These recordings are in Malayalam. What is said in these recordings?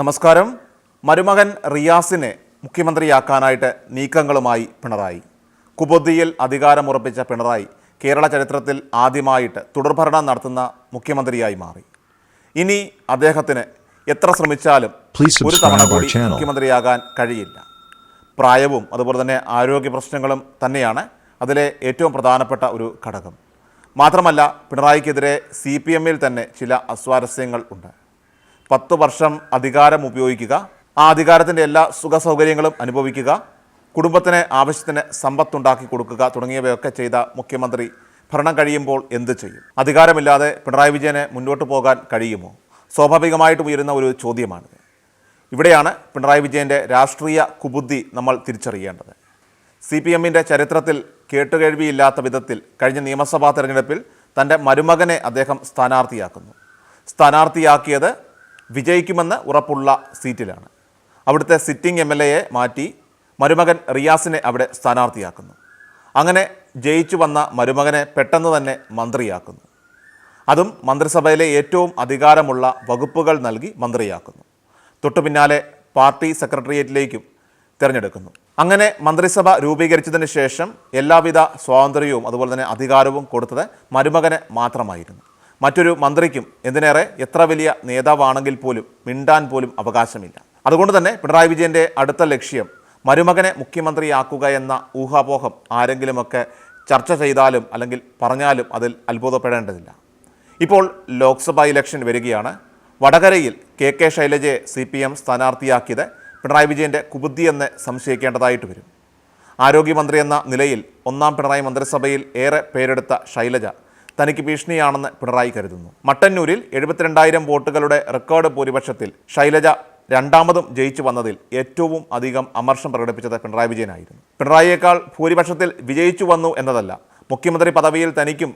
നമസ്കാരം. മരുമകൻ റിയാസിനെ മുഖ്യമന്ത്രിയാക്കാനായിട്ട് നീക്കങ്ങളുമായി പിണറായി. കുബുദ്ധിയിൽ അധികാരമുറപ്പിച്ച പിണറായി കേരള ചരിത്രത്തിൽ ആദ്യമായിട്ട് തുടർഭരണം നടത്തുന്ന മുഖ്യമന്ത്രിയായി മാറി. ഇനി അദ്ദേഹത്തിന് എത്ര ശ്രമിച്ചാലും ഒരു തവണ കൂടി മുഖ്യമന്ത്രിയാകാൻ കഴിയില്ല. പ്രായവും അതുപോലെ തന്നെ ആരോഗ്യ പ്രശ്നങ്ങളും തന്നെയാണ് അതിലെ ഏറ്റവും പ്രധാനപ്പെട്ട ഒരു ഘടകം. മാത്രമല്ല പിണറായിക്കെതിരെ സി പി എമ്മിൽ തന്നെ ചില അസ്വാരസ്യങ്ങൾ ഉണ്ട്. പത്ത് വർഷം അധികാരം ഉപയോഗിക്കുക ആ അധികാരത്തിന്റെ എല്ലാ സുഖ സൗകര്യങ്ങളും അനുഭവിക്കുക കുടുംബത്തിന് ആവശ്യത്തിന് സമ്പത്തുണ്ടാക്കി കൊടുക്കുക തുടങ്ങിയവയൊക്കെ ചെയ്ത മുഖ്യമന്ത്രി ഭരണം കഴിയുമ്പോൾ എന്ത് ചെയ്യും? അധികാരമില്ലാതെ പിണറായി വിജയനെ മുന്നോട്ട് പോകാൻ കഴിയുമോ? സ്വാഭാവികമായിട്ടും ഉയരുന്ന ഒരു ചോദ്യമാണ്. ഇവിടെയാണ് പിണറായി വിജയന്റെ രാഷ്ട്രീയ കുബുദ്ധി നമ്മൾ തിരിച്ചറിയേണ്ടത്. സി പി എമ്മിന്റെ ചരിത്രത്തിൽ കേട്ടുകേഴ്വിയില്ലാത്ത വിധത്തിൽ കഴിഞ്ഞ നിയമസഭാ തെരഞ്ഞെടുപ്പിൽ തന്റെ മരുമകനെ അദ്ദേഹം സ്ഥാനാർത്ഥിയാക്കുന്നു. സ്ഥാനാർത്ഥിയാക്കിയത് വിജയിക്കുമെന്ന് ഉറപ്പുള്ള സീറ്റിലാണ്. അവിടുത്തെ സിറ്റിംഗ് എം എൽ എയെ മാറ്റി മരുമകൻ റിയാസിനെ അവിടെ സ്ഥാനാർത്ഥിയാക്കുന്നു. അങ്ങനെ ജയിച്ചു വന്ന മരുമകനെ പെട്ടെന്ന് തന്നെ മന്ത്രിയാക്കുന്നു. അതും മന്ത്രിസഭയിലെ ഏറ്റവും അധികാരമുള്ള വകുപ്പുകൾ നൽകി മന്ത്രിയാക്കുന്നു. തൊട്ടു പിന്നാലെ പാർട്ടി സെക്രട്ടേറിയറ്റിലേക്കും തിരഞ്ഞെടുക്കുന്നു. അങ്ങനെ മന്ത്രിസഭ രൂപീകരിച്ചതിന് ശേഷം എല്ലാവിധ സ്വാതന്ത്ര്യവും അതുപോലെ തന്നെ അധികാരവും കൊടുത്തത് മരുമകന് മാത്രമായിരുന്നു. മറ്റൊരു മന്ത്രിക്കും എന്തിനേറെ എത്ര വലിയ നേതാവാണെങ്കിൽ പോലും മിണ്ടാൻ പോലും അവകാശമില്ല. അതുകൊണ്ട് തന്നെ പിണറായി വിജയന്റെ അടുത്ത ലക്ഷ്യം മരുമകനെ മുഖ്യമന്ത്രിയാക്കുക എന്ന ഊഹാപോഹം ആരെങ്കിലുമൊക്കെ ചർച്ച ചെയ്താലും അല്ലെങ്കിൽ പറഞ്ഞാലും അതിൽ അത്ഭുതപ്പെടേണ്ടതില്ല. ഇപ്പോൾ ലോക്സഭാ ഇലക്ഷൻ വരികയാണ്. വടകരയിൽ കെ കെ ശൈലജയെ സി പി എം സ്ഥാനാർത്ഥിയാക്കിയത് പിണറായി വിജയന്റെ കുബുദ്ധിയെന്ന് സംശയിക്കേണ്ടതായിട്ട് വരും. ആരോഗ്യമന്ത്രി എന്ന നിലയിൽ ഒന്നാം പിണറായി മന്ത്രിസഭയിൽ ഏറെ പേരെടുത്ത ശൈലജ തനിക്ക് ഭീഷണിയാണെന്ന് പിണറായി കരുതുന്നു. മട്ടന്നൂരിൽ എഴുപത്തിരണ്ടായിരം വോട്ടുകളുടെ റെക്കോർഡ് ഭൂരിപക്ഷത്തിൽ ശൈലജ രണ്ടാമതും ജയിച്ചു വന്നതിൽ ഏറ്റവും അധികം അമർഷം പ്രകടിപ്പിച്ചത് പിണറായി വിജയനായിരുന്നു. പിണറായിയേക്കാൾ ഭൂരിപക്ഷത്തിൽ വിജയിച്ചു വന്നു എന്നതല്ല മുഖ്യമന്ത്രി പദവിയിൽ തനിക്കും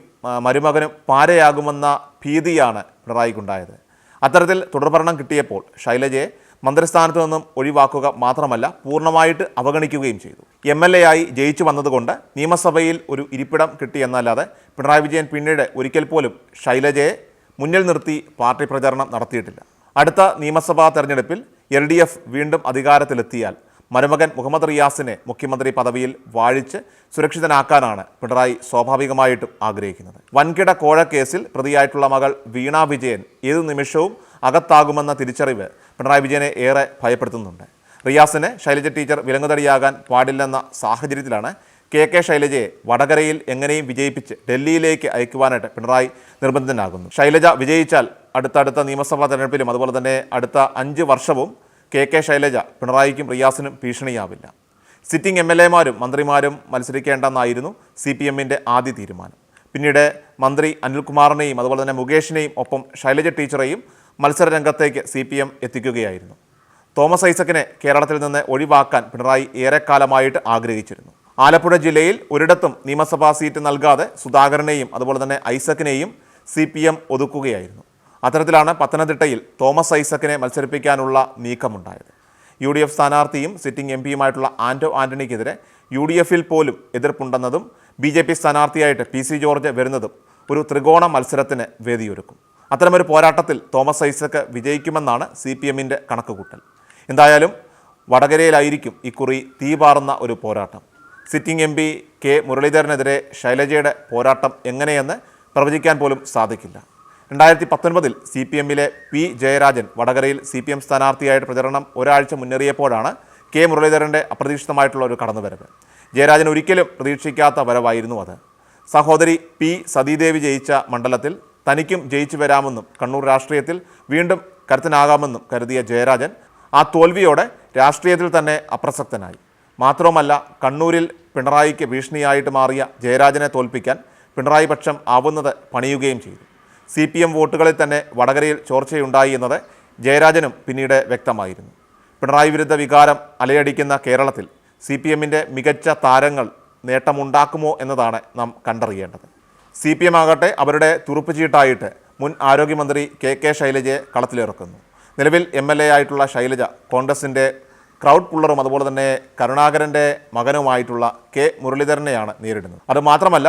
മരുമകനും പാരയാകുമെന്ന ഭീതിയാണ് പിണറായിക്കുണ്ടായത്. അത്തരത്തിൽ തുടർഭരണം കിട്ടിയപ്പോൾ ശൈലജയെ മന്ത്രിസ്ഥാനത്ത് നിന്നും ഒഴിവാക്കുക മാത്രമല്ല പൂർണമായിട്ട് അവഗണിക്കുകയും ചെയ്തു. എം എൽ എ ആയി ജയിച്ചു വന്നതുകൊണ്ട് നിയമസഭയിൽ ഒരു ഇരിപ്പിടം കിട്ടിയെന്നല്ലാതെ പിണറായി വിജയൻ പിന്നീട് ഒരിക്കൽ പോലും ശൈലജയെ മുന്നിൽ നിർത്തി പാർട്ടി പ്രചാരണം നടത്തിയിട്ടില്ല. അടുത്ത നിയമസഭാ തെരഞ്ഞെടുപ്പിൽ എൽ ഡി എഫ് വീണ്ടും അധികാരത്തിലെത്തിയാൽ മരുമകൻ മുഹമ്മദ് റിയാസിനെ മുഖ്യമന്ത്രി പദവിയിൽ വാഴിച്ച് സുരക്ഷിതനാക്കാനാണ് പിണറായി സ്വാഭാവികമായിട്ടും ആഗ്രഹിക്കുന്നത്. വൻകിട കോഴക്കേസിൽ പ്രതിയായിട്ടുള്ള മകൾ വീണ വിജയൻ ഏതു നിമിഷവും അകത്താകുമെന്ന തിരിച്ചറിവ് പിണറായി വിജയനെ ഏറെ ഭയപ്പെടുത്തുന്നുണ്ട്. റിയാസിന് ശൈലജ ടീച്ചർ വിലങ്ങുതടിയാകാൻ പാടില്ലെന്ന സാഹചര്യത്തിലാണ് കെ കെ ശൈലജയെ വടകരയിൽ എങ്ങനെയും വിജയിപ്പിച്ച് ഡൽഹിയിലേക്ക് അയക്കുവാനായിട്ട് പിണറായി നിർബന്ധിതനാകുന്നു. ശൈലജ വിജയിച്ചാൽ അടുത്തടുത്ത നിയമസഭാ തെരഞ്ഞെടുപ്പിലും അതുപോലെ തന്നെ അടുത്ത അഞ്ച് വർഷവും കെ കെ ശൈലജ പിണറായിക്കും റിയാസിനും ഭീഷണിയാവില്ല. സിറ്റിംഗ് എം എൽ എമാരും മന്ത്രിമാരും മത്സരിക്കേണ്ടെന്നായിരുന്നു സി പി എമ്മിന്റെ ആദ്യ തീരുമാനം. പിന്നീട് മന്ത്രി അനിൽകുമാറിനെയും അതുപോലെ തന്നെ മുകേഷിനെയും ഒപ്പം ശൈലജ ടീച്ചറെയും മത്സരരംഗത്തേക്ക് സി പി എം എത്തിക്കുകയായിരുന്നു. തോമസ് ഐസക്കിനെ കേരളത്തിൽ നിന്ന് ഒഴിവാക്കാൻ പിണറായി ഏറെക്കാലമായിട്ട് ആഗ്രഹിച്ചിരുന്നു. ആലപ്പുഴ ജില്ലയിൽ ഒരിടത്തും നിയമസഭാ സീറ്റ് നൽകാതെ സുധാകരനെയും അതുപോലെ തന്നെ ഐസക്കിനെയും സി പി എം ഒതുക്കുകയായിരുന്നു. അത്തരത്തിലാണ് പത്തനംതിട്ടയിൽ തോമസ് ഐസക്കിനെ മത്സരിപ്പിക്കാനുള്ള നീക്കമുണ്ടായത്. യു ഡി എഫ് സ്ഥാനാർത്ഥിയും സിറ്റിംഗ് എം പിയുമായിട്ടുള്ള ആന്റോ ആന്റണിക്കെതിരെ യു ഡി എഫിൽ പോലും എതിർപ്പുണ്ടെന്നതും ബി ജെ പി സ്ഥാനാർത്ഥിയായിട്ട് പി സി ജോർജ് വരുന്നതും ഒരു ത്രികോണ മത്സരത്തിന് വേദിയൊരുക്കും. അത്തരമൊരു പോരാട്ടത്തിൽ തോമസ് ഐസക്ക് വിജയിക്കുമെന്നാണ് സി പി എമ്മിന്റെ കണക്കുകൂട്ടൽ. എന്തായാലും വടകരയിലായിരിക്കും ഇക്കുറി തീപാറുന്ന ഒരു പോരാട്ടം. സിറ്റിംഗ് എം പി കെ മുരളീധരനെതിരെ ശൈലജയുടെ പോരാട്ടം എങ്ങനെയെന്ന് പ്രവചിക്കാൻ പോലും സാധിക്കില്ല. രണ്ടായിരത്തി പത്തൊൻപതിൽ സി പി എമ്മിലെ പി ജയരാജൻ വടകരയിൽ സി പി എം സ്ഥാനാർത്ഥിയായിട്ട് പ്രചരണം ഒരാഴ്ച മുന്നേറിയപ്പോഴാണ് കെ മുരളീധരന്റെ അപ്രതീക്ഷിതമായിട്ടുള്ള ഒരു കടന്നുവരവ്. ജയരാജൻ ഒരിക്കലും പ്രതീക്ഷിക്കാത്ത വരവായിരുന്നു അത്. സഹോദരി പി സതീദേവി ജയിച്ച മണ്ഡലത്തിൽ തനിക്കും ജയിച്ചു വരാമെന്നും കണ്ണൂർ രാഷ്ട്രീയത്തിൽ വീണ്ടും കരുത്തനാകാമെന്നും കരുതിയ ജയരാജൻ ആ തോൽവിയോടെ രാഷ്ട്രീയത്തിൽ തന്നെ അപ്രസക്തനായി. മാത്രവുമല്ല കണ്ണൂരിൽ പിണറായിക്ക് ഭീഷണിയായിട്ട് മാറിയ ജയരാജനെ തോൽപ്പിക്കാൻ പിണറായി പക്ഷം ആവുന്നത് പണിയുകയും ചെയ്തു. സി പി എം വോട്ടുകളിൽ തന്നെ വടകരയിൽ ചോർച്ചയുണ്ടായി എന്നത് ജയരാജനും പിന്നീട് വ്യക്തമായിരുന്നു. പിണറായി വിരുദ്ധ വികാരം അലയടിക്കുന്ന കേരളത്തിൽ സി പി എമ്മിന്റെ മികച്ച താരങ്ങൾ നേട്ടമുണ്ടാക്കുമോ എന്നതാണ് നാം കണ്ടറിയേണ്ടത്. സി പി എം ആകട്ടെ അവരുടെ തുറുപ്പുചീട്ടായിട്ട് മുൻ ആരോഗ്യമന്ത്രി കെ കെ ശൈലജയെ കളത്തിലിറക്കുന്നു. നിലവിൽ എം എൽ എ ആയിട്ടുള്ള ശൈലജ കോൺഗ്രസിന്റെ ക്രൗഡ് പുള്ളറും അതുപോലെ തന്നെ കരുണാകരന്റെ മകനുമായിട്ടുള്ള കെ മുരളീധരനെയാണ് നേരിടുന്നത്. അതുമാത്രമല്ല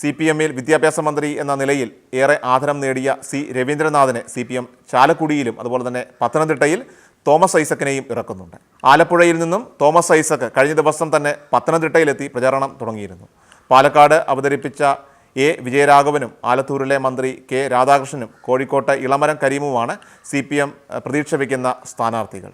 സി പി എമ്മിൽ വിദ്യാഭ്യാസ മന്ത്രി എന്ന നിലയിൽ ഏറെ ആദരം നേടിയ സി രവീന്ദ്രനാഥിനെ സി പി എം ചാലക്കുടിയിലും അതുപോലെ തന്നെ പത്തനംതിട്ടയിൽ തോമസ് ഐസക്കിനെയും ഇറക്കുന്നുണ്ട്. ആലപ്പുഴയിൽ നിന്നും തോമസ് ഐസക്ക് കഴിഞ്ഞ ദിവസം തന്നെ പത്തനംതിട്ടയിലെത്തി പ്രചാരണം തുടങ്ങിയിരുന്നു. പാലക്കാട് അവതരിപ്പിച്ച എ വിജയരാഘവനും ആലത്തൂരിലെ മന്ത്രി കെ രാധാകൃഷ്ണനും കോഴിക്കോട്ടെ ഇളമരം കരീമുമാണ് സി പി എം പ്രതീക്ഷ വയ്ക്കുന്ന സ്ഥാനാർത്ഥികൾ.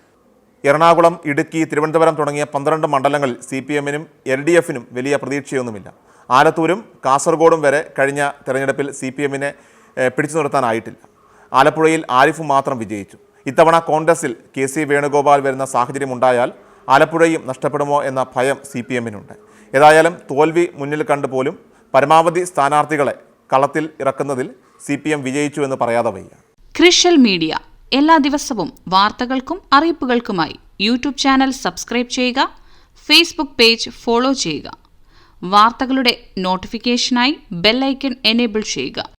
എറണാകുളം ഇടുക്കി തിരുവനന്തപുരം തുടങ്ങിയ പന്ത്രണ്ട് മണ്ഡലങ്ങളിൽ സി പി എമ്മിനും എൽ ഡി എഫിനും വലിയ പ്രതീക്ഷയൊന്നുമില്ല. ആലത്തൂരും കാസർഗോഡും വരെ കഴിഞ്ഞ തെരഞ്ഞെടുപ്പിൽ സി പി എമ്മിനെ പിടിച്ചു നിർത്താനായിട്ടില്ല. ആലപ്പുഴയിൽ ആരിഫ് മാത്രം വിജയിച്ചു. ഇത്തവണ കോൺഗ്രസിൽ കെ സി വേണുഗോപാൽ വരുന്ന സാഹചര്യമുണ്ടായാൽ ആലപ്പുഴയും നഷ്ടപ്പെടുമോ എന്ന ഭയം സി പി എമ്മിനുണ്ട് ഏതായാലും തോൽവി മുന്നിൽ കണ്ടു പോലും പരമാവധി സ്ഥാനാർത്ഥികളെ കളത്തിൽ ഇറക്കുന്നതിൽ സി പി എം വിജയിച്ചു എന്ന് പറയാതെ വയ്യ. ക്രിഷ്യൽ മീഡിയ. എല്ലാ ദിവസവും വാർത്തകൾക്കും അറിയിപ്പുകൾക്കുമായി യൂട്യൂബ് ചാനൽ സബ്സ്ക്രൈബ് ചെയ്യുക ഫേസ്ബുക്ക് പേജ് ഫോളോ ചെയ്യുക. വാർത്തകളുടെ നോട്ടിഫിക്കേഷനായി ബെല്ലൈക്കൺ എനേബിൾ ചെയ്യുക.